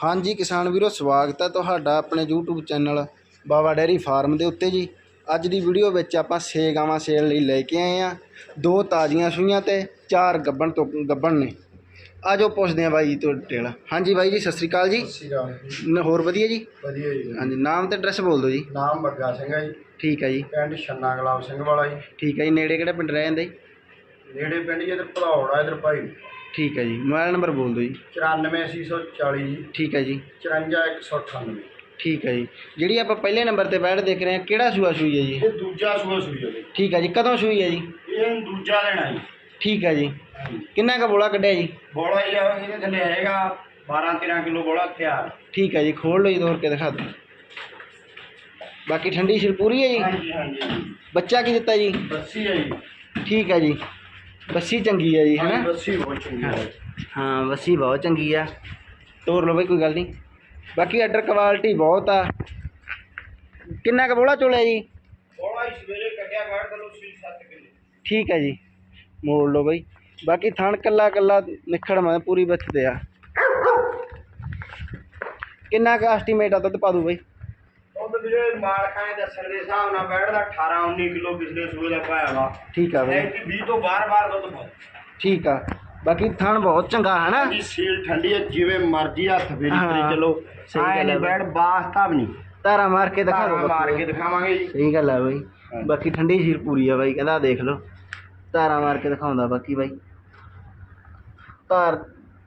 ਹਾਂਜੀ ਕਿਸਾਨ ਵੀਰੋ ਸਵਾਗਤ ਹੈ ਤੁਹਾਡਾ ਆਪਣੇ YouTube channel Baba dairy farm ਦੇ ਉੱਤੇ ਜੀ। ਅੱਜ ਦੀ ਵੀਡੀਓ ਵਿੱਚ ਆਪਾਂ ਛੇ ਗਾਵਾਂ ਸੇਲ ਲਈ ਲੈ ਕੇ ਆਏ ਆ ਦੋ ਤਾਜ਼ੀਆਂ ਸੂਈਆਂ ਤੇ ਚਾਰ ਗੱਬਣ ਤੋਂ ਗੱਬਣ ਨੇ। ਆਜੋ ਪੁੱਛਦੇ ਆ ਬਾਈ ਜੀ ਤੋਂ ਡਿਟੇਲ ਹਾਂਜੀ ਬਾਈ ਜੀ ਸਤਿ ਸ੍ਰੀ ਅਕਾਲ ਜੀ। ਨ- ਹੋਰ ਵਧੀਆ ਜੀ? ਵਧੀਆ ਜੀ। ਹਾਂਜੀ ਨਾਮ ਤੇ ਐਡਰੈਸ ਬੋਲ ਦਿਓ ਜੀ। ਨਾਮ ਬੱਗਾ ਸਿੰਘ ਹੈ ਜੀ। ਠੀਕ ਹੈ ਜੀ। ਪਿੰਡ ਛੰਨਾ ਗੁਲਾਬ ਸਿੰਘ ਵਾਲਾ ਜੀ। ਠੀਕ ਹੈ ਜੀ ਨੇੜੇ ਕਿਹੜੇ ਪਿੰਡ ਰਹਿ ਜਾਂਦੇ ਜੀ ਨੇੜੇ ਪਿੰਡ ਜੀ ਇਧਰ ਭਦੌੜ ਆ ਇਧਰ ਭਾਈ। ਠੀਕ ਹੈ ਜੀ। ਮੋਬਾਈਲ ਨੰਬਰ ਬੋਲ ਦਿਓ ਜੀ। 94840 ਜੀ। ਠੀਕ ਹੈ ਜੀ। 54198 ਠੀਕ ਹੈ ਜੀ। ਜਿਹੜੀ ਆਪਾਂ ਪਹਿਲੇ ਨੰਬਰ ਤੇ ਬੈਠ ਦੇਖ ਰਹੇ ਹਾਂ ਕਿਹੜਾ ਸੂਆ ਸੂਈ ਹੈ ਜੀ? ਇਹ ਦੂਜਾ ਸੂਆ ਸੂਈ ਹੈ ਜੀ। ਠੀਕ ਹੈ ਜੀ। ਕਦੋਂ ਸੂਈ ਹੈ ਜੀ? ਇਹ ਦੂਜਾ ਲੈਣਾ ਜੀ। ਠੀਕ ਹੈ ਜੀ। ਕਿੰਨਾ ਕੁ ਬੋਲਾ ਕੱਢਿਆ ਜੀ? ਬੋਲਾ ਜੀ ਆ ਇਹਦੇ ਥੱਲੇ ਹੈਗਾ 12 13 ਕਿਲੋ ਬੋਲਾ ਤਿਆਰ। ਠੀਕ ਹੈ ਜੀ। ਖੋਲ ਲਓ ਜੀ ਤੋੜ ਕੇ ਦਿਖਾ ਦਿਓ। ਬਾਕੀ ਠੰਡੀ ਸਿਰ ਪੂਰੀ ਹੈ ਜੀ? ਹਾਂਜੀ ਹਾਂਜੀ ਜੀ ਬੱਚਾ ਕੀ ਦਿੱਤਾ ਜੀ? ਬੱਸੀ ਹੈ ਜੀ। ਠੀਕ ਹੈ ਜੀ। ਬੱਸੀ ਚੰਗੀ ਹੈ ਜੀ ਹਾਂਜੀ, ਹੈਨਾ ਬੱਸੀ ਬਹੁਤ ਚੰਗੀ ਹੈ ਹਾਂ ਬੱਸੀ ਬਹੁਤ ਚੰਗੀ ਆ। ਤੋੜ ਲਓ ਬਈ ਕੋਈ ਗੱਲ ਨਹੀਂ। ਬਾਕੀ ਆਰਡਰ ਕੁਆਲਿਟੀ ਬਹੁਤ ਆ। ਕਿੰਨਾ ਕੁ ਬੋਲਾ ਚੋਲਿਆ ਜੀ? ਬੋਲਾ ਹੀ ਸਵੇਰੇ ਕੱਢਿਆ ਬਾਹਰ ਤੋਂ 7 ਕਿਲੋ। ਠੀਕ ਹੈ ਜੀ। ਮੋੜ ਲਓ ਬਈ। ਬਾਕੀ ਥਣ ਕੱਲਾ ਕੱਲਾ ਨਿਖੜ ਮੈਂ ਪੂਰੀ ਬੱਚ ਤੇ ਆ। ਕਿੰਨਾ ਕੁ ਐਸਟੀਮੇਟ ਆ ਦੁੱਧ ਪਾ ਦੂ ਬਈ? ਉਹ ਤਾਂ ਵੀਰੇ ਮਾਲਕਾਂ ਦੇ ਦੱਸਣ ਦੇ ਹਿਸਾਬ ਨਾਲ ਬੈਠਦਾ 18 19 ਕਿਲੋ ਪਿਛਲੇ ਸੂਏ ਦਾ ਪਾਇਆ ਵਾ। ਠੀਕ ਆ ਬਈ। ਐਂਟੀ 20 ਤੋਂ ਬਾਰ-ਬਾਰ ਦੁੱਧ ਪਾਓ। ਠੀਕ ਆ। ਬਾਕੀ ਥਣ ਬਹੁਤ ਚੰਗਾ ਹੈ ਨਾ ਜੀ ਸੀਲ ਠੰਡੀ ਹੈ ਜਿਵੇਂ ਮਰਜ਼ੀ ਹੱਥ ਫੇਰੀ ਹਾਂ, ਕਰੀ ਚਲੋ ਸਹੀ ਗੱਲ ਹੈ ਬੈਠ ਬਾਸਤਾ ਵੀ ਨਹੀਂ ਧਾਰਾ ਮਾਰ ਕੇ ਦਿਖਾ ਦਿਓ ਮਾਰ। ਕੇ ਦਿਖਾਵਾਂਗੇ ਜੀ। ਸਹੀ ਗੱਲ ਆ ਬਈ। ਬਾਕੀ ਠੰਡੀ ਸੀਰ ਪੂਰੀ ਆ ਬਾਈ ਕਹਿੰਦਾ ਦੇਖ ਲਓ। ਧਾਰਾ ਮਾਰ ਕੇ ਦਿਖਾਉਂਦਾ ਬਾਕੀ ਬਾਈ। ਧਾਰ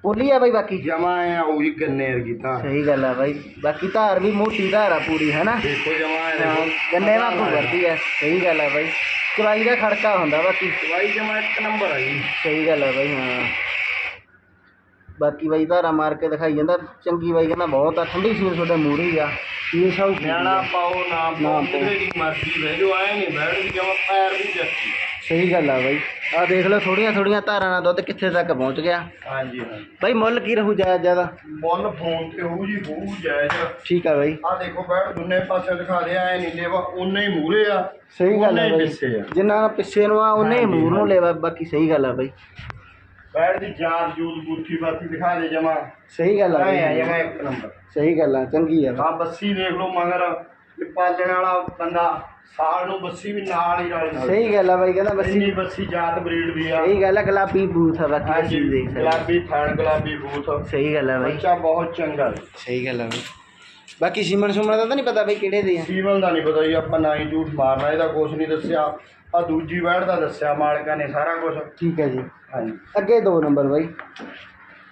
ਪੋਲੀ ਆ ਬਾਈ ਬਾਕੀ? ਜਮਾ ਹੈ ਉਹ ਵੀ ਗੰਨੇ ਵਰਗੀ ਤਾਂ ਸਹੀ ਗੱਲ ਆ ਬਾਈ। ਬਾਕੀ ਧਾਰ ਵੀ ਮੋਟੀ ਧਾਰ ਆ ਪੂਰੀ ਹੈ ਨਾ? ਦੇਖੋ ਜਮਾ ਹੈ ਹਾਂ, ਗੰਨੇ ਵਾਂਗੂ ਵਰਦੀ ਆ ਸਹੀ ਗੱਲ ਆ ਬਾਈ। ਚਵਾਈ ਦਾ ਖੜਕਾ ਹੁੰਦਾ ਬਾਕੀ। ਦਵਾਈ ਜਮਾ ਇੱਕ ਨੰਬਰ ਹੈ ਜੀ। ਸਹੀ ਗੱਲ ਆ ਬਾਈ ਹਾਂ। ਬਾਕੀ ਬਾਈ ਧਾਰਾ ਮਾਰ ਕੇ ਦਿਖਾਈ ਜਾਂਦਾ। ਚੰਗੀ ਬਾਈ ਕਹਿੰਦਾ ਬਹੁਤ ਆ ਠੰਡੀ ਸੀਰ ਤੁਹਾਡੇ ਮੂਹਰੇ ਹੀ ਆ। ਇਹ ਸਭ ਨਿਆਣਾ ਪਾਓ ਨਾ ਪਾਓ ਦੀ ਮਰਜ਼ੀ ਜਾਓ ਆਏ ਨਹੀਂ ਬੈਠ ਵੀ ਜਮਾ ਪੈਰ ਵੀ ਜੱਤੀ ਸਹੀ ਗੱਲ ਆ ਬਾਈ। ਆ ਦੇਖ ਲਓ ਥੋੜੀਆਂ ਥੋੜੀਆਂ ਧਾਰਾਂ ਨਾਲ ਦੁੱਧ ਕਿੱਥੇ ਤੱਕ ਪਹੁੰਚ ਗਿਆ। ਹਾਂਜੀ ਹਾਂਜੀ। ਬਾਈ ਮੁੱਲ ਕੀ ਰਹੂ ਜਾਇਜ਼ ਜ਼ਿਆਦਾ ਮੁੱਲ ਫੋਨ ਤੇ ਹੋਊ ਜੀ ਹੋਊ ਜਾਇਜ਼। ਠੀਕ ਆ ਬਾਈ। ਆ ਦੇਖੋ ਬੈਠ ਦੁੰਨੇ ਪਾਸੇ ਦਿਖਾ ਦੇ ਆਏ ਨਹੀਂ ਲੇਵਾ ਉਨੇ ਹੀ ਮੂਰੇ ਆ ਸਹੀ ਗੱਲ ਆ ਬਾਈ। ਪਿੱਛੇ ਆ। ਜਿੰਨਾ ਨਾਲ ਪਿੱਛੇ ਨੂੰ ਆ ਉਹਨੇ ਹੀ ਮੂੰਹ ਨੂੰ। ਲੈਵਾ ਬਾਕੀ ਸਹੀ ਗੱਲ ਆ ਬਾਈ। ਬੈਠ ਦੀ ਜਾਤ ਜੂਤ ਬੂਥੀ ਬਾਤੀ ਦਿਖਾ ਦੇ ਜਮਾ। ਸਹੀ ਗੱਲ ਆ ਬਾਈ। ਜਮਾ ਇੱਕ ਨੰਬਰ। ਸਹੀ ਗੱਲ ਆ ਚੰਗੀ ਆ ਆ ਬੱਸੀ ਦੇਖ ਲਓ ਮਗਰ ਪਾਲਣ ਵਾਲਾ ਬੰਦਾ। ਸਾਲ ਨੂੰ ਬੱਸੀ ਵੀ ਨਾਲ ਹੀ ਰਲ ਨਾਲ ਸਹੀ ਗੱਲ ਆ ਬਾਈ ਕਹਿੰਦਾ ਬੱਸੀ ਇੰਨੀ ਬੱਸੀ ਜਾਤ ਬਰੀਡ ਦੀ ਆ। ਸਹੀ ਗੱਲ ਆ ਗੁਲਾਬੀ ਬੂਥ ਆ ਬਾਕੀ ਹਾਂਜੀ ਬੱਸੀ ਦੇਖ ਸਕਦੇ ਗੁਲਾਬੀ ਥਣ ਗੁਲਾਬੀ ਬੂਥ। ਸਹੀ ਗੱਲ ਆ ਬਾਈ। ਬੱਚਾ ਬਹੁਤ ਚੰਗਾ। ਹੈ ਸਹੀ ਗੱਲ ਆ ਬਾਈ। ਬਾਕੀ ਸੀਮਨ ਸੁਮਨ ਦਾ ਤਾਂ ਨਹੀਂ ਪਤਾ ਬਾਈ ਕਿਹੜੇ ਦੇ ਆ। ਸੀਵਲ ਦਾ ਨਹੀਂ ਪਤਾ ਜੀ ਆਪਾਂ ਨਾ ਹੀ ਝੂਠ ਮਾਰਨਾ ਇਹਦਾ ਕੁਝ ਨਹੀਂ ਦੱਸਿਆ। ਆ ਦੂਜੀ ਵੈੜ ਦਾ ਦੱਸਿਆ ਮਾਲਕਾਂ ਨੇ ਸਾਰਾ ਕੁਝ ਠੀਕ ਹੈ ਜੀ। ਹਾਂਜੀ। ਅੱਗੇ ਦੋ ਨੰਬਰ ਬਾਈ।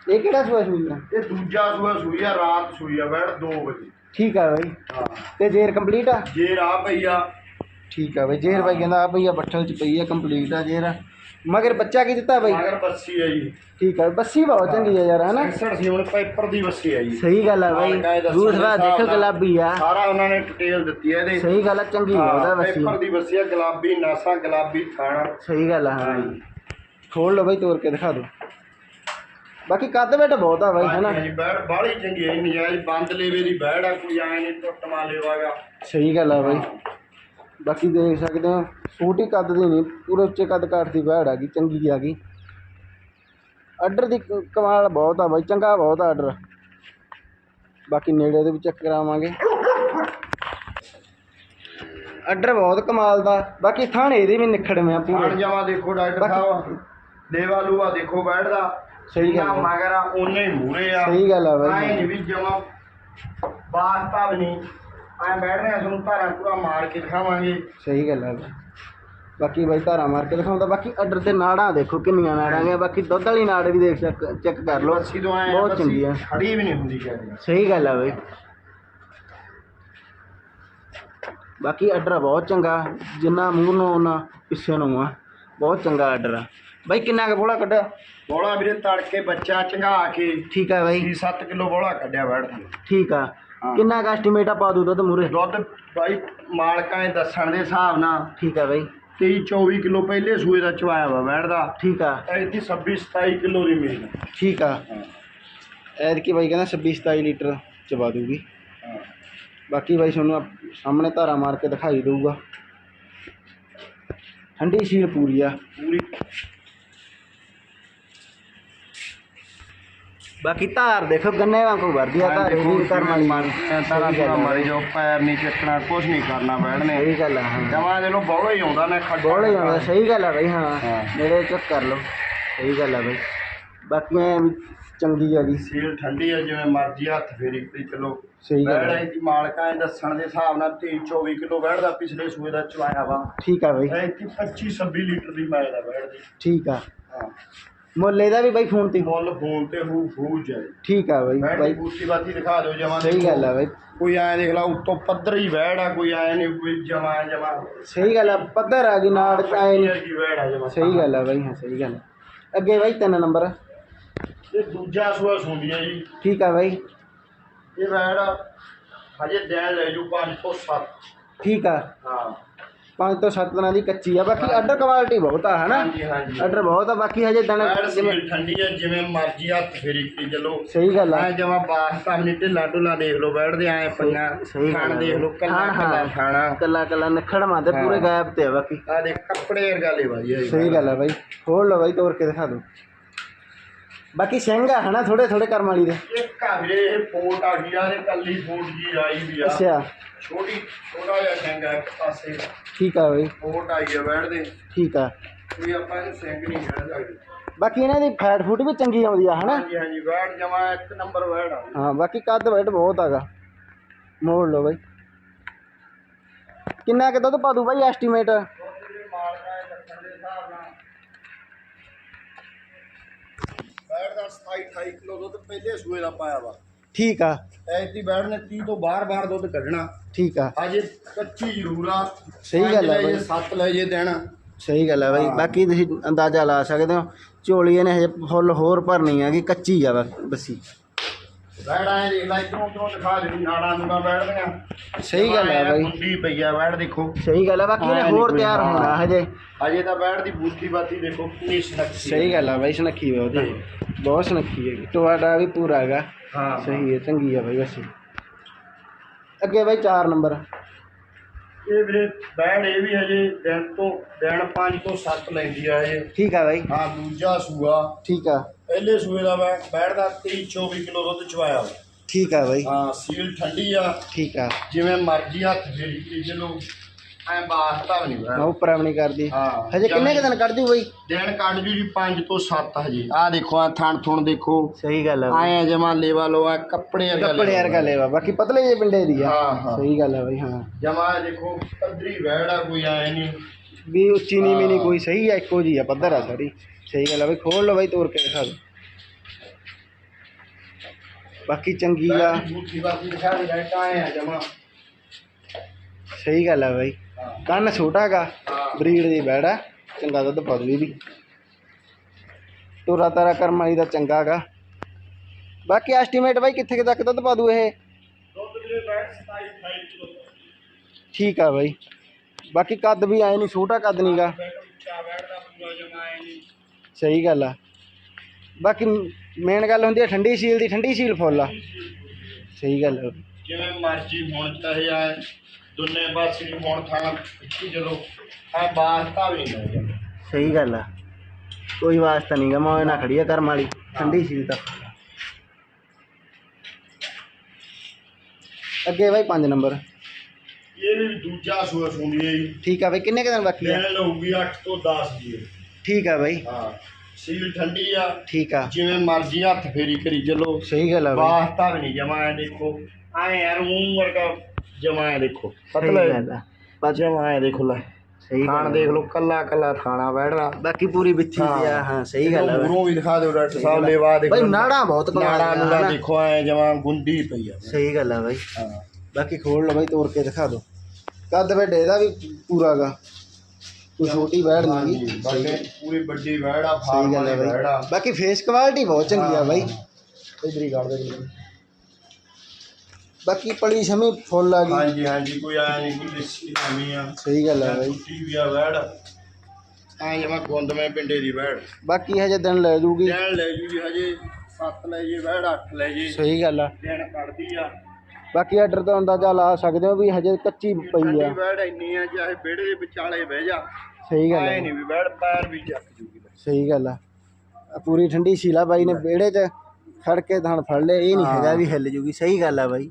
ਇਹ ਕਿਹੜਾ ਸੂਆ ਸੂਈ ਆ? ਇਹ ਦੂਜਾ ਸੂਆ ਸੂਈ ਆ ਰਾਤ ਸੂਈ ਆ ਵੈੜ 2 ਵਜੇ। ਠੀਕ ਆ ਬਾਈ। ਹਾਂ। ਤੇ ਜੇਰ ਕੰਪਲੀਟ ਆ? ਜੇ ਰਾਹ ਪਈ ਆ ਠੀਕ ਆ ਬਾਈ ਜੇਰ ਬਾਈ ਕਹਿੰਦਾ ਆ ਪਈ ਆ ਬੱਠਲ ਚ ਪਈ ਆ ਕੰਪਲੀਟ ਆ ਜੇਰ ਮਗਰ ਬੱਚਾ ਕੀ ਦਿੱਤਾ ਬਾਈ? ਮਗਰ ਬੱਸੀ ਆ ਜੀ। ਠੀਕ ਆ ਬੱਸੀ ਬਹੁਤ ਚੰਗੀ ਆ ਯਾਰ ਹਨਾ? 66 ਸੀ ਹੁਣ ਪੇਪਰ ਦੀ ਬੱਸੀ ਆ ਜੀ। ਸਹੀ ਗੱਲ ਆ ਬਾਈ ਦੇ ਦੇ ਹਿਸਾਬ ਦੇਖੋ ਗੁਲਾਬੀ ਆ। ਸਾਰਾ ਉਹਨਾਂ ਨੇ ਡਿਟੇਲ ਦਿੱਤੀ ਹੈ ਇਹਦੇ। ਸਹੀ ਗੱਲ ਆ ਚੰਗੀ ਆ ਉਹਦਾ ਹਾਂ, ਬੱਸੀ। ਪੇਪਰ ਦੀ ਬੱਸੀ ਆ ਗੁਲਾਬੀ ਨਾਸਾਂ ਗੁਲਾਬੀ ਥਾਣਾ। ਸਹੀ ਗੱਲ ਆ ਹਾਂ। ਹਾਂਜੀ ਖੋਲ ਲਓ ਬਾਈ ਤੋੜ ਕੇ ਦਿਖਾ ਦਿਓ। ਬਾਕੀ ਕੱਦ ਬੈਠ ਬਹੁਤ ਆ ਬਾਈ ਹਨਾ? ਬੈੜ ਬਾਹਲੀ ਚੰਗੀ ਹੈ ਨਜਾਇਜ਼ ਬੰਦ ਲੇਵੇ ਦੀ ਬੈੜ ਆ ਕੋਈ ਆਏ ਨਹੀਂ ਟੁੱਟ ਮਾ ਲੇਵਾਗਾ ਸਹੀ ਗੱਲ ਆ ਬਾਈ। ਬਾਕੀ ਦੇਖ ਸਕਦੇ ਹੋ ਛੋਟੀ ਕੱਦ ਦੀ ਨਹੀਂ ਪੂਰੇ ਉੱਚੇ ਕੱਦ ਕਾਠ ਦੀ ਬੈੜ ਆ ਗਈ ਚੰਗੀ ਆ ਗਈ। ਆਰਡਰ ਦੀ ਕਮਾਲ ਬਹੁਤ ਆ ਬਾਈ ਚੰਗਾ ਬਹੁਤ ਆ ਆਰਡਰ ਬਾਕੀ ਨੇੜੇ ਦੇ ਵੀ ਚੈੱਕ ਕਰਾਵਾਂਗੇ। ਆਰਡਰ ਬਹੁਤ ਕਮਾਲ ਦਾ ਬਾਕੀ ਥਾਣੇ ਇਹਦੇ ਵੀ ਨਿਖੜਵੇਂ ਆ ਪੂਰੇ। ਜਾਵਾ ਦੇਖੋ ਡਾਕਟਰ ਬਾਕੀ- ਸਾਹਿਬ। ਲੇਵਾ ਲੂਆ ਦੇਖੋ ਬੈੜ ਦਾ ਸਹੀ ਗੱਲ ਆ। ਮਗਰ ਉਹਨੇ ਹੀ ਮੂਰੇ ਆ। ਸਹੀ ਗੱਲ ਆ ਆਏ ਬਾਈ। ਨਹੀਂ ਵੀ ਜਮਾ ਬਾਸਤਾ ਵੀ ਨਹੀਂ। ਐ ਬੈਠਦੇ ਆ ਤੁਹਾਨੂੰ ਧਾਰਾਂ ਪੂਰਾ ਮਾਰ ਕੇ ਦਿਖਾਵਾਂਗੇ ਸਹੀ ਗੱਲ ਆ ਬਾਈ ਬਾਕੀ ਬਾਈ ਧਾਰਾ ਮਾਰ ਕੇ ਦਿਖਾਉਂਦਾ ਬਾਕੀ ਆਰਡਰ ਤੇ ਨਾੜਾਂ ਦੇਖੋ ਕਿੰਨੀਆਂ ਨਾੜਾਂ ਨੇ ਬਾਕੀ ਦੁੱਧ ਵਾਲੀ ਨਾੜ ਵੀ ਦੇਖ ਚੈੱਕ ਕਰ ਲਓ ਬੱਸੀ ਤੋਂ ਆਏ ਬਹੁਤ ਚੰਗੀ ਆ ਖੜੀ ਵੀ ਨਹੀਂ ਹੁੰਦੀ ਕਹਿੰਦੇ ਸਹੀ ਗੱਲ ਆ ਬਈ ਬਾਕੀ ਆਰਡਰ ਬਹੁਤ ਚੰਗਾ ਜਿੰਨਾ ਮੂੰਹ ਨੂੰ ਉਹਨਾਂ ਪਿੱਛੇ ਨੂੰ ਆ ਬਹੁਤ ਚੰਗਾ ਆਰਡਰ ਆ ਬਾਈ ਕਿੰਨਾ ਕੁ ਬੋਲਾ ਕੱਢਿਆ ਬੋਲਾ ਵੀਰੇ ਤੜਕੇ ਬੱਚਾ ਚੰਗਾ ਕੇ ਠੀਕ ਆ ਬਾਈ 6-7 ਕਿਲੋ ਬੋਲਾ ਕੱਢਿਆ ਬੈੜ ਥੱਲੇ ਠੀਕ ਆ ਹਾਂ। ਕਿੰਨਾ ਕੁ ਐਸਟੀਮੇਟ ਆ ਪਾ ਦੂ ਦੁੱਧ ਮੂਰੇ ਦੁੱਧ ਬਾਈ ਮਾਲਕਾਂ ਦੇ ਦੱਸਣ ਦੇ ਹਿਸਾਬ ਨਾਲ ਠੀਕ ਆ ਬਾਈ। 23 24 ਕਿਲੋ ਪਹਿਲੇ ਸੂਏ ਦਾ ਚਵਾਇਆ ਵਾ ਬੈੜ ਦਾ। ਠੀਕ ਆ। ਐਤੀ 26 27 ਕਿਲੋ ਦੀ ਮਿਲ ਠੀਕ ਆ। ਐਤਕੀ ਬਾਈ ਕਹਿੰਦਾ 26 27 ਲੀਟਰ ਚਵਾ ਦੂਗੀ ਬਾਕੀ ਬਾਈ ਤੁਹਾਨੂੰ ਆਪ- ਸਾਹਮਣੇ ਧਾਰਾ ਮਾਰ ਕੇ ਦਿਖਾਈ ਦਊਗਾ। ਠੰਡੀ ਸੀਲ ਪੂਰੀ ਆ। ਪੂਰੀ। ਬਾਕੀ ਧਾਰ ਦੇਖੋ ਗੰਨੇ ਵਾਂਗੂ ਵਰਦੀ ਆ ਧਾਰ ਇਹ ਵੀ ਕਰਮ ਵਾਲੀ। ਤਾਰਾ ਤਾਰਾ ਮਾਰੀ ਜੋ ਪੈਰ ਨਹੀਂ ਚੱਕਣਾ ਕੁਝ ਨਹੀਂ ਕਰਨਾ ਬੈਠਨੇ ਸਹੀ ਗੱਲ ਆ ਹਾਂ। ਜਮਾ ਦੇ ਲੋ ਬੌਲਾ ਹੀ ਆਉਂਦਾ ਨਾ ਖੱਡਾ ਬੋਲ ਹੀ ਆਉਂਦਾ ਸਹੀ ਗੱਲ ਆ ਬਈ ਹਾਂ। ਹਾਂ। ਨੇੜੇ ਚੈੱਕ ਕਰ ਲਓ ਸਹੀ ਗੱਲ ਆ ਬਈ। ਬਾਕੀ ਐਂ ਵੀ ਚੰਗੀ ਆ ਗਈ ਸੀਲ ਠੰਡੀ ਆ ਜਿਵੇਂ ਮਰਜ਼ੀ ਹੱਥ ਫੇਰੀ ਤੇ ਚਲੋ। ਸਹੀ ਗੱਲ ਆ। ਦੀ ਮਾਲਕਾਂ ਦੇ ਦੱਸਣ ਦੇ ਹਿਸਾਬ ਨਾਲ 23 24 ਕਿਲੋ ਬੈੜ ਦਾ ਪਿਛਲੇ ਸੂਏ ਦਾ ਚਵਾਇਆ ਵਾ। ਠੀਕ ਆ ਬਈ। ਇਹ ਕਿ 25 26 ਲੀਟਰ ਦੀ ਮੈਂ ਦਾ ਬੈੜ ਦੀ। ਠੀਕ ਆ। ਹਾਂ। ਮੁੱਲ ਇਹਦਾ ਵੀ ਬਈ ਫੋਨ ਤੇ। ਮੁੱਲ ਫੋਨ ਤੇ ਹੂ ਹੂ ਜਾਏ ਠੀਕ ਆ ਬਈ ਦੀ ਬਾਈ। ਬੂਟੀ ਬਾਤੀ ਦਿਖਾ ਦਿਓ ਜਮਾ ਸਹੀ ਗੱਲ ਆ ਬਈ। ਕੋਈ ਐ ਦੇਖ ਲਾ ਉੱਤੋਂ ਪੱਧਰ ਹੀ ਆ ਕੋਈ ਐ ਨਹੀਂ ਕੋਈ ਜਮਾ ਜਮਾ। ਸਹੀ ਗੱਲ ਆ ਪੱਧਰ ਆ ਗਈ ਨਾੜ ਆਏ ਨੀ। ਕੀ ਬੈੜ ਆ ਜਮਾ। ਸਹੀ ਗੱਲ ਆ ਬਈ ਹਾਂ ਸਹੀ ਗੱਲ। ਅੱਗੇ ਬਾਈ ਤਿੰਨ ਨੰਬਰ। ਇਹ ਦੂਜਾ ਸੂਆ ਸੁਣਦੀ ਆ ਜੀ। ਠੀਕ ਆ ਬਾਈ। ਇਹ ਬੈੜ ਹਜੇ ਦਿਨ ਲੈ ਜੂ 5 ਤੋਂ 7 ਠੀਕ ਆ। ਹਾਂ। ਪੰਜ ਤੋਂ ਸੱਤ ਦਿਨਾਂ ਦੀ ਕੱਚੀ ਆ ਬਾਕੀ ਆਰਡਰ ਕੁਆਲਿਟੀ ਬਹੁਤ ਆ ਹਨਾ? ਹਾਂਜੀ ਹਾਂਜੀ। ਆਰਡਰ ਬਹੁਤ ਆ ਬਾਕੀ ਹਜੇ ਬੈੜ ਜਿਵੇਂ ਠੰਡੀ ਆ ਜਿਵੇਂ ਮਰਜ਼ੀ ਹੱਥ ਫੇਰੀ ਕੀ ਚਲੋ। ਸਹੀ ਗੱਲ ਆ। ਐ ਜਮਾ ਬਾਸ ਤਾਂ ਨਹੀਂ ਢਿੱਲਾ ਢੁੱਲਾ ਦੇਖ ਲਓ ਬੈਠਦੇ ਆਏ ਪੰਗਾ ਸਹੀ ਗੱਲ ਖਾਣ ਆ। ਦੇਖ ਲਓ ਕੱਲਾ ਹਾਂ, ਹਾਂ। ਕੱਲਾ ਖਾਣਾ। ਕੱਲਾ ਕੱਲਾ ਨਖੜਮਾ ਤੇ ਪੂਰੇ। ਗਾਇਬ ਤੇ ਆ ਬਾਕੀ। ਆ ਦੇ ਕੱਪੜੇ ਵਰਗਾ ਜੀ ਇਹ ਸਹੀ ਗੱਲ ਆ ਬਾਈ। ਖੋਲ ਲਓ ਬਾਈ ਤੋੜ ਕੇ ਦਿਖਾ ਦਿਓ। ਬਾਕੀ ਸਿੰਘ ਆ ਹਨਾ ਥੋੜੇ ਥੋੜੇ ਕਰਮ ਵਾਲੀ ਦੇ। ਇੱਕ ਆ ਵੀਰੇ ਇਹ ਫੋਟ ਆ ਗਈ ਆ ਇਹ ਕੱਲੀ ਫੋਟ ਜੀ ਆਈ ਵੀ ਆ। ਅੱਛਾ। ਛੋਟੀ ਛੋਟਾ ਜਿਹਾ ਸਿੰਘ ਆ ਇੱਕ ਪਾਸੇ। ਠੀਕ ਆ ਬਾਈ। ਫੋਟ ਆਈ ਆ ਬੈਠਦੇ ਠੀਕ ਆ। ਕੋਈ ਆਪਾਂ ਇਹਨੂੰ ਸਿੰਘ ਨਹੀਂ ਕਹਿ ਸਕਦੇ। ਬਾਕੀ ਇਹਨਾਂ ਦੀ ਫੈਟ ਫੂਟ ਵੀ ਚੰਗੀ ਆਉਂਦੀ ਆ ਹਨਾ? ਹਾਂਜੀ ਹਾਂਜੀ ਬੈਠ ਜਮਾ ਇੱਕ ਨੰਬਰ ਬੈਠ ਆ। ਹਾਂ ਬਾਕੀ ਕੱਦ ਵੈਟ ਬਹੁਤ ਹੈਗਾ ਮੋੜ ਲਓ ਬਾਈ। ਕਿੰਨਾ ਕਿ ਦੁੱਧ ਪਾ ਦੂ ਬਾਈ ਐਸਟੀਮੇਟ? ਬੈਠ ਦਾ 27 28 ਕਿਲੋ ਦੁੱਧ ਪਹਿਲੇ ਸੂਏ ਦਾ ਪਾਇਆ ਵਾ। ਠੀਕ ਆ। ਐਤੀ ਬੈਠ ਨੇ 30 ਤੋਂ ਬਾਹਰ-ਬਾਹਰ ਦੁੱਧ ਕੱਢਣਾ। ਠੀਕ ਆ। ਅਜੇ ਕੱਚੀ ਜ਼ਰੂਰ ਆ। ਸਹੀ ਗੱਲ ਆ ਪੰਜ ਲੈ ਬਾਈ। ਜੇ, ਸੱਤ ਲੈ ਜੇ ਦੇਣਾ। ਸਹੀ ਗੱਲ ਆ ਬਾਈ। ਹਾਂ। ਬਾਕੀ ਤੁਸੀਂ ਅੰਦਾਜ਼ਾ ਲਾ ਸਕਦੇ ਹੋ। ਝੋਲੀ ਇਹਨੇ ਹਜੇ ਫੁੱਲ ਹੋਰ ਭਰਨੀ ਹੈਗੀ ਕੱਚੀ ਆ ਬਸ ਬੱਸੀ। ਬੈੜ ਆਏ ਦੇਖ ਲੈ ਇਧਰੋਂ ਉਧਰੋਂ ਦਿਖਾ ਦੇ ਨਾੜਾਂ ਨੂੰ ਬੈਠਦੀਆਂ ਸਹੀ ਗੱਲ ਆ ਬਾਈ। ਮੁੰਡੀ ਪਈ ਆ ਬੈੜ ਦੇਖੋ। ਸਹੀ ਗੱਲ ਆ ਬਾਕੀ ਇਹਨੇ ਹਾਂ, ਹੋਰ ਤਿਆਰ ਹੋਣਾ ਹਜੇ। ਅਜੇ ਤਾਂ ਬੈੜ ਦੀ ਬੂਥੀ ਬਾਤੀ ਦੇਖੋ ਕਿੰਨੀ ਸੁਨੱਖੀ ਸਹੀ ਗੱਲ ਆ ਬਾਈ ਸੁਨੱਖੀ ਵਾ ਉਹਦੀ। ਬਹੁਤ ਸੁਨੱਖੀ ਹੈਗੀ ਤੁਹਾਡਾ ਵੀ ਪੂਰਾ ਹੈਗਾ। ਹਾਂ। ਸਹੀ ਹੈ ਚੰਗੀ ਆ ਬਾਈ ਬੱਸੀ। ਅੱਗੇ ਬਾਈ 4 ਨੰਬਰ। ਇਹ ਵੀਰੇ ਬੈੜ ਇਹ ਵੀ ਹਜੇ ਦਿਨ ਤੋਂ ਦਿਨ 5 ਤੋਂ 7 ਲੈਂਦੀ ਆ ਇਹ। ਠੀਕ ਆ ਬਾਈ। ਹਾਂ ਦੂਜਾ ਸੂਆ। ਠੀਕ ਆ। ਪਹਿਲੇ ਸੂਏ ਦਾ ਬੈ- ਬੈੜ ਦਾ 23 24 ਕਿਲੋ ਦੁੱਧ ਚਵਾਇਆ। ਠੀਕ ਆ ਬਾਈ। ਹਾਂ ਸੀਲ ਠੰਡੀ ਆ। ਠੀਕ ਆ। ਜਿਵੇਂ ਮਰਜ਼ੀ ਹੱਥ ਫੇਰੀ ਤੇ ਚਲੋ ਐ ਬਾਸਤਾ ਵੀ ਨਹੀਂ ਮੈਂ ਬੈੜ ਉੱਪਰ ਆਪਣੀ ਕਰਦੀ। ਹਜੇ ਕਿੰਨੇ ਕੁ ਦਿਨ ਕੱਢ ਦੂ ਬਾਈ? ਦਿਨ ਕੱਢ ਜੂ ਜੀ 5 ਤੋਂ 7 ਹਜੇ। ਆ ਦੇਖੋ ਆ ਥਣ ਥੁਣ ਦੇਖੋ। ਸਹੀ ਗੱਲ ਆ ਆਏ ਜਮਾ ਲੇਵਾ ਲੋ ਆ ਕੱਪੜੇ ਵਰਗਾ ਕੱਪੜੇ ਵਰਗਾ ਲੈਵਾ। ਬਾਕੀ ਪਤਲੇ ਜੇ ਪਿੰਡੇ ਦੀ ਆ। ਹਾਂ ਸਹੀ ਗੱਲ ਆ ਬਾਈ ਹਾਂ। ਜਮਾ ਦੇਖੋ ਪੱਧਰੀ ਵਹਿੜਾ ਕੋਈ ਆਏ ਨਹੀਂ ਵੀ ਉੱਚੀ ਨਹੀਂ ਹਾਂ। ਕੋਈ ਸਹੀ ਆ ਇੱਕੋ ਜੀ ਆ ਪੱਧਰ ਆ ਸਾਰੀ। ਸਹੀ ਗੱਲ ਆ ਬਾਈ ਖੋਲ ਲਓ ਬਾਈ ਤੋੜ ਕੇ ਦਿਖਾ ਦਿਓ ਬਾਕੀ ਚੰਗੀ ਆ ਬੂਥੀ ਬਾਤੀ ਦਿਖਾ ਦੇ ਰਹਿ ਆਏ ਆ ਜਮਾ ਸਹੀ ਗੱਲ ਆ ਬਾਈ ਹਾਂ ਕੰਨ ਛੋਟਾ ਗਾ ਹਾਂ। ਬਰੀਡ ਦੀ ਬੈੜਾ ਚੰਗਾ ਦੁੱਧ ਪਾ ਦੂ ਇਹ ਵੀ ਤੋਰਾ ਤਾਰਾ ਕਰਮ ਵਾਲੀ ਦਾ ਚੰਗਾ ਗਾ ਬਾਕੀ ਐਸਟੀਮੇਟ ਬਾਈ ਕਿੱਥੇ ਕੁ ਤੱਕ ਦੁੱਧ ਪਾ ਦੂ ਇਹ ਦੁੱਧ ਵੀਰੇ ਬੈਠ 27 28 ਕਿਲੋ ਠੀਕ ਆ ਬਾਈ ਬਾਕੀ ਕੱਦ ਵੀ ਆਏ ਨਹੀਂ ਛੋਟਾ ਕੱਦ ਨਹੀਂਗਾ ਬੈਠ ਉੱਚਾ ਬੈਠਦਾ ਪੂਰਾ ਜਮਾ ਆਏ ਨਹੀਂ ਸਹੀ ਗੱਲ ਆ। ਬਾਕੀ ਮੇਨ ਗੱਲ ਹੁੰਦੀ ਆ ਠੰਡੀ ਸੀਲ ਦੀ ਠੰਡੀ ਸੀਲ ਫੁੱਲ ਆ। ਸਹੀ ਗੱਲ ਆ। ਜਿਵੇਂ ਮਰਜ਼ੀ ਹੋਣ ਆ ਦੁੰਨੇ ਪਾਸੇ ਵੀ ਹੋਣ ਥਾਂ ਇੱਕੀ ਚਲੋ ਆ ਬਾਸਤਾ ਵੀ ਨਹੀਂ ਸਹੀ ਗੱਲ ਆ। ਕੋਈ ਵਾਸਤਾ ਨਹੀਂਗਾ ਮੌਜ ਨਾ ਖੜੀ ਆ ਕਰਮ ਵਾਲੀ ਠੰਡੀ ਸੀਲ ਤਾਂ। ਅੱਗੇ ਬਾਈ 5 ਨੰਬਰ। ਇਹ ਵੀ ਦੂਜਾ ਸੂਆ ਸੁਣੀ ਹੈ ਜੀ ਠੀਕ ਆ ਬਾਈ ਕਿੰਨੇ ਕੁ ਦਿਨ ਬਾਕੀ ਆ? ਦਿਨ ਲਊਗੀ 8 ਤੋਂ 10 ਦੀ ਇਹ। ਠੀਕ ਆ ਬਾਈ। ਹਾਂ ਸੀਲ ਠੰਡੀ ਆ। ਠੀਕ ਆ। ਜਿਵੇਂ ਮਰਜ਼ੀ ਹੱਥ ਫੇਰੀ ਕਰੀ ਚੱਲੋ। ਸਹੀ ਗੱਲ ਆ ਬਾਈ। ਵਾਸਤਾ ਵੀ ਨਹੀਂ ਜਮਾ ਹੈ ਦੇਖੋ। ਆਏ ਯਾਰ ਮੂੰਹ ਵਰਗਾ ਜਮਾ ਹੈ ਦੇਖੋ। ਪਤਲਾ ਆ। ਜਮਾ ਹੈ ਦੇਖੋ ਲੈ। ਸਹੀ ਖਾਣ ਗੱਲ ਦੇਖ ਲਓ ਕੱਲਾ ਕੱਲਾ ਖਾਣਾ ਬੈਠਣਾ। ਬਾਕੀ ਪੂਰੀ ਦੀ ਆ। ਹਾਂ ਸਹੀ ਗੱਲ ਆ ਬਾਈ। ਮੂਰੋਂ ਵੀ ਦਿਖਾ ਦਿਓ ਡਾਕਟਰ ਸਾਹਿਬ ਲੇਵਾ ਦੇਖੋ। ਬਾਈ ਨਾੜਾਂ ਬਹੁਤ ਨਾੜਾ ਨੂੜਾ। ਦੇਖੋ ਐ ਜਮਾ ਗੁੰਡੀ ਪਈ ਆ। ਸਹੀ ਗੱਲ ਆ ਬਾਈ। ਹਾਂ। ਬਾਕੀ ਖੋਲ ਲਓ ਬਾਈ ਤੋੜ ਕੇ ਦਿਖਾ ਦਿਓ। ਕੱਦ ਵੱਡੇ ਇਹਦਾ ਵੀ ਪੂਰਾ ਗਾ। ਕੋਈ ਛੋਟੀ ਬੈੜ ਨਹੀਂ ਹਾਂਜੀ ਗੀ ਬਾਕੀ ਪੂਰੀ ਵੱਡੀ ਵਹਿੜਾ ਫਾਰਮ ਸਹੀ ਗੱਲ ਵਾਲੀ ਬਾਈ। ਵਹਿੜਾ ਬਾਕੀ ਫੇਸ ਕੁਆਲਿਟੀ ਬਹੁਤ ਚੰਗੀ ਆ ਬਾਈ। ਇਧਰ ਹੀ ਦੇ ਜੀ। ਬਾਕੀ ਪਲੀ ਸ਼ਮੀ ਫੁੱਲ ਆ ਗਈ। ਹਾਂਜੀ ਹਾਂਜੀ ਕੋਈ ਆਇਆ ਨਹੀਂ ਕੋਈ ਲਿੱਸੀ ਕਮੀ ਆ। ਸਹੀ ਗੱਲ ਆ ਬਾਈ। ਟੁੱਟੀ ਵੀ ਆ ਵਹਿੜ ਐ ਜਮਾ ਗੁੰਦਵੇਂ ਪਿੰਡੇ ਦੀ ਵਹਿੜ ਬਾਕੀ ਹਜੇ ਦਿਨ ਲੈ ਜੂਗੀ। ਲੈਣ ਲੈ ਜੂ ਜੀ ਹਜੇ 7 ਲੈ ਜੇ ਵਹਿੜ 8 ਲੈ ਜੇ ਸਹੀ ਗੱਲ ਆ। ਦਿਨ ਕੱਢਦੀ ਆ। ਬਾਕੀ ਆਰਡਰ ਤੋਂ ਅੰਦਾਜ਼ਾ ਲਾ ਸਕਦੇ ਹੋ ਵੀ ਹਜੇ ਕੱਚੀ ਪਈ ਆ। ਵਹਿੜ ਇੰਨੀ ਆ ਚਾਹੇ ਵਿਹੜੇ ਦੇ ਵਿਚਾਲੇ ਬਹਿ ਜਾ। ਸਹੀ ਗੱਲ ਐ ਆ ਨਹੀਂ ਵੀ ਵਹਿੜ ਪੈਰ ਵੀ ਚੱਕ ਜੂਗੀ ਸਹੀ ਗੱਲ ਆ। ਆ ਪੂਰੀ ਠੰਡੀ ਸ਼ੀਲਾ ਬਾਈ ਨੇ ਵਿਹੜੇ 'ਚ ਖੜ ਕੇ ਥਣ ਫੜ ਲੈ ਇਹ ਨਹੀਂ ਹਾਂ। ਹੈਗਾ ਵੀ ਹਿੱਲ ਜੂਗੀ। ਸਹੀ ਗੱਲ ਆ ਬਾਈ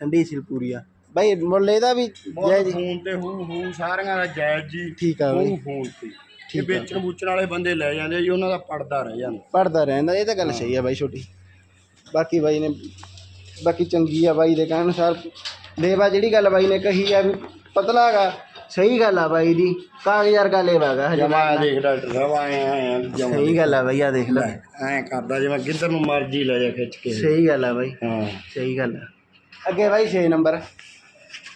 ਠੰਡੀ ਸੀਲ ਪੂਰੀ ਆ। ਬਾਈ ਮੁੱਲ ਇਹਦਾ ਵੀ ਜੈ ਜੀ ਫੋਨ ਤੇ ਹੂ ਹੂ ਸਾਰਿਆਂ ਦਾ ਜਾਇਜ਼ ਜੀ। ਠੀਕ ਆ ਹੂ ਬਾਈ। ਫੋਨ ਤੇ। ਇਹ। ਵੇਚਣ ਬੂਚਣ ਵਾਲੇ ਬੰਦੇ ਲੈ ਜਾਂਦੇ ਜੀ ਉਹਨਾਂ ਦਾ ਪੜਦਾ ਰਹਿ ਜਾਂਦਾ। ਪੜਦਾ ਰਹਿੰਦਾ ਇਹ ਤਾਂ ਗੱਲ ਸਹੀ ਆ ਬਾਈ ਛੋਟੀ। ਬਾਕੀ ਬਾਈ ਨੇ ਬਾਕੀ ਚੰਗੀ ਆ ਬਾਈ ਦੇ ਕਹਿਣ ਅਨੁਸਾਰ। ਲੇਵਾ ਜਿਹੜੀ ਗੱਲ ਬਾਈ ਨੇ ਕਹੀ ਆ ਵੀ ਪਤਲਾ ਹੈਗਾ। ਸਹੀ ਗੱਲ ਆ ਬਾਈ ਦੀ ਕਾਗਜ਼ ਵਰਗਾ ਲੇਵਾ ਹੈਗਾ ਹਜੇ। ਜਮਾ ਦੇਖ ਡਾਕਟਰ ਸਾਹਿਬ ਆਏ ਆਏ ਜਮਾ ਸਹੀ ਗੱਲ ਆ ਬਾਈ ਆ ਦੇਖ ਲੈ। ਐ ਕਰਦਾ ਜਿਵੇਂ ਕਿੱਧਰ ਨੂੰ ਮਰਜ਼ੀ ਲੈ ਜਾ ਖਿੱਚ ਕੇ। ਸਹੀ ਗੱਲ ਆ ਬਾਈ। ਹਾਂ। ਸਹੀ ਗੱਲ ਆ। ਅੱਗੇ ਬਾਈ 6 ਨੰਬਰ।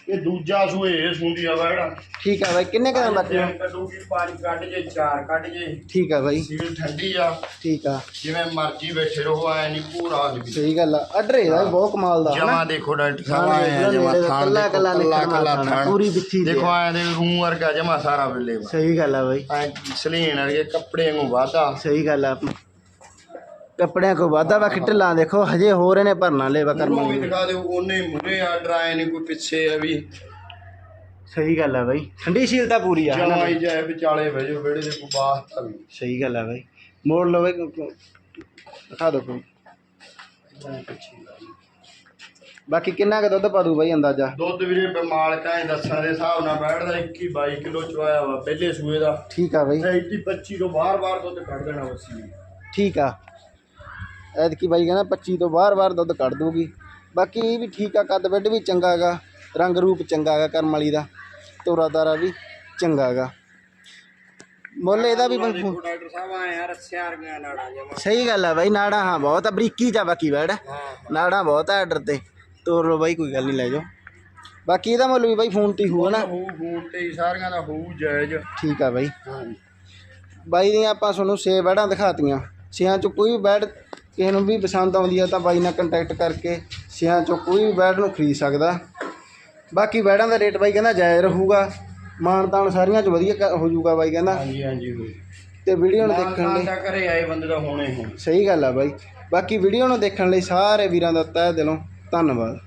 ਇਹ ਦੂਜਾ ਸੂਏ ਇਹ ਸੁੰਦੀ ਆ ਵੜਾ ਠੀਕ ਆ ਬਾਈ ਕਿੰਨੇ ਕਦਮ ਆ? ਕੱਢੂਗੀ ਪੰਜ ਕੱਢ ਜੇ ਚਾਰ ਕੱਢ ਜੇ। ਠੀਕ ਆ ਬਾਈ। ਸੀਲ ਠੰਡੀ ਆ। ਠੀਕ ਆ। ਜਿਵੇਂ ਮਰਜ਼ੀ ਬੈਠੇ ਰਹੋ ਐ ਨਹੀਂ ਪੂਰਾ ਵੀ ਸਹੀ ਗੱਲ ਆ। ਅਡਰ ਵੀ ਬਹੁਤ ਕਮਾਲ ਦਾ ਜਮਾ ਦੇਖੋ ਡਾਕਟਰ ਸਾਹਿਬ ਖਾਣ ਆਏ ਆ ਵੇਖ ਲਓ ਜਮਾ ਖਾਣ ਕੱਲਾ- ਕੱਲਾ ਥਾਣ। ਪੂਰੀ ਤੇ ਦੇਖੋ ਆਏ ਦੇ ਰੂਮ ਵਰਗਾ ਜਮਾ ਸਾਰਾ ਵੇਲੇ ਸਹੀ ਗੱਲ ਆ ਬਾਈ। ਸਲੀਨ ਵਰਗੇ ਕੱਪੜੇ ਨੂੰ ਵਾਦਾ ਸਹੀ ਗੱਲ ਆ। ਕੱਪੜਿਆਂ ਕੋ ਵਾਧਾ ਵਾ ਢਿੱਲਾਂ ਦੇਖੋ ਹਜੇ ਹੋ ਰਹੇ ਨੇ ਭਰਨਾ ਉਹ ਕਰਮ ਵੀ। ਦਿਖਾ ਦਿਓ ਉਹਨੇ ਮੁਰੇ ਆ ਡਰਾਏ ਨਹੀਂ ਕੋਈ ਪਿੱਛੇ ਆ ਵੀ। ਸਹੀ ਗੱਲ ਆ ਬਾਈ ਠੰਡੀ ਸ਼ੀਲਤਾ ਪੂਰੀ ਆ ਹਨਾ ਬਾਈ? ਜਾਏ ਵਿਚਾਲੇ ਬਹਿਜੋ ਵਿਹੜੇ ਦੇ ਕੋਈ ਬਾਤ ਵੀ। ਸਹੀ ਗੱਲ ਆ ਬਾਈ। ਮੋੜ ਲਓ ਬਾਈ ਕੋ- ਕੋ- ਦਿਖਾ ਦਿਓ ਕੋਈ। ਬਾਕੀ ਕਿੰਨਾ ਕੁ ਦੁੱਧ ਪਾ ਦੂ ਬਾਈ ਅੰਦਾਜ਼ਾ? ਦੁੱਧ ਵੀਰੇ ਮਾਲਕਾਂ ਦੇ ਦੱਸਾਂ ਦੇ ਹਿਸਾਬ ਨਾਲ ਬੈਠਦਾ 21 22 ਕਿਲੋ ਚਵਾਇਆ ਵਾ ਪਹਿਲੇ ਸੂਏ ਦਾ। ਠੀਕ ਆ ਬਾਈ। 21 25 ਤੋਂ ਬਾਰ-ਬਾਰ ਦੁੱਧ ਕੱਢ ਦੇਣਾ ਵਸੀ ਠੀਕ ਆ। ਐਤਕੀ ਬਾਈ ਕਹਿੰਦਾ 25 ਤੋਂ ਬਾਰ-ਬਾਰ ਦੁੱਧ ਕੱਢ ਦੂਗੀ ਬਾਕੀ ਇਹ ਵੀ ਠੀਕ ਆ ਕੱਦ ਵੱਡ ਵੀ ਚੰਗਾ ਹੈਗਾ ਰੰਗ ਰੂਪ ਚੰਗਾ ਹੈਗਾ ਕਰਮ ਵਾਲੀ ਦਾ ਤੋਰਾ ਤਾਰਾ ਵੀ ਚੰਗਾ ਹੈਗਾ। ਮੁੱਲ ਇਹਦਾ ਵੀ ਬਣ- ਦੇਖੋ ਡਾਕਟਰ ਸਾਹਿਬ ਆਏ ਆ ਰੱਸਿਆਂ ਵਰਗੀਆਂ ਨਾੜਾਂ ਜਮਾ। ਸਹੀ ਗੱਲ ਆ ਬਾਈ ਨਾੜਾ ਹਾਂ ਬਹੁਤ ਆ ਬਰੀਕੀ ਆ ਬਾਕੀ ਹਾਂ ਨਾੜਾ ਬਹੁਤ ਆ ਆਰਡਰ ਤੇ ਤੋਰ ਲਓ ਬਾਈ ਕੋਈ ਗੱਲ ਨਹੀਂ ਲੈ ਜਾਓ। ਬਾਕੀ ਇਹਦਾ ਮੁੱਲ ਵੀ ਬਾਈ ਫੋਨ ਤੇ ਹੀ ਹੋਊਗਾ ਨਾ ਹੂ ਤੇ ਹੀ ਸਾਰਿਆਂ ਦਾ ਹੂ ਜਾਇਜ਼। ਠੀਕ ਆ ਬਾਈ। ਹਾਂ ਬਾਈ ਦੀਆਂ ਆਪਾਂ ਤੁਹਾਨੂੰ ਛੇ ਬੈੜਾਂ ਦਿਖਾਤੀਆਂ। ਛੇਆਂ ਚੋਂ ਕੋਈ ਵੀ ਬੈੜ ਕਿਸੇ ਨੂੰ ਵੀ ਪਸੰਦ ਆਉਂਦੀ ਆ ਤਾਂ ਬਾਈ ਨਾਲ ਕੰਟੈਕਟ ਕਰਕੇ ਛੇਆਂ ਚੋਂ ਕੋਈ ਵੀ ਬੈੜ ਨੂੰ ਖਰੀਦ ਸਕਦਾ। ਬਾਕੀ ਬੈੜਾਂ ਦਾ ਰੇਟ ਬਾਈ ਕਹਿੰਦਾ ਜਾਇਜ਼ ਰਹੂਗਾ। ਮਾਨ ਤਾਨ ਸਾਰੀਆਂ ਚ ਵਧੀਆ ਕ- ਹੋ ਜਾਊਗਾ ਬਾਈ ਕਹਿੰਦਾ। ਹਾਂਜੀ ਹਾਂਜੀ ਹੋਈ ਤੇ ਵੀਡੀਓ ਨੂੰ ਦੇਖਣ ਲਈ ਦਾ ਘਰੇ ਆਏ ਬੰਦੇ ਦਾ ਹੋਣੇ ਹੋਣ ਸਹੀ ਗੱਲ ਆ ਬਾਈ। ਬਾਕੀ ਵੀਡੀਓ ਨੂੰ ਦੇਖਣ ਲਈ ਸਾਰੇ ਵੀਰਾਂ ਦਾ ਤਹਿ ਦਿਲੋਂ ਧੰਨਵਾਦ।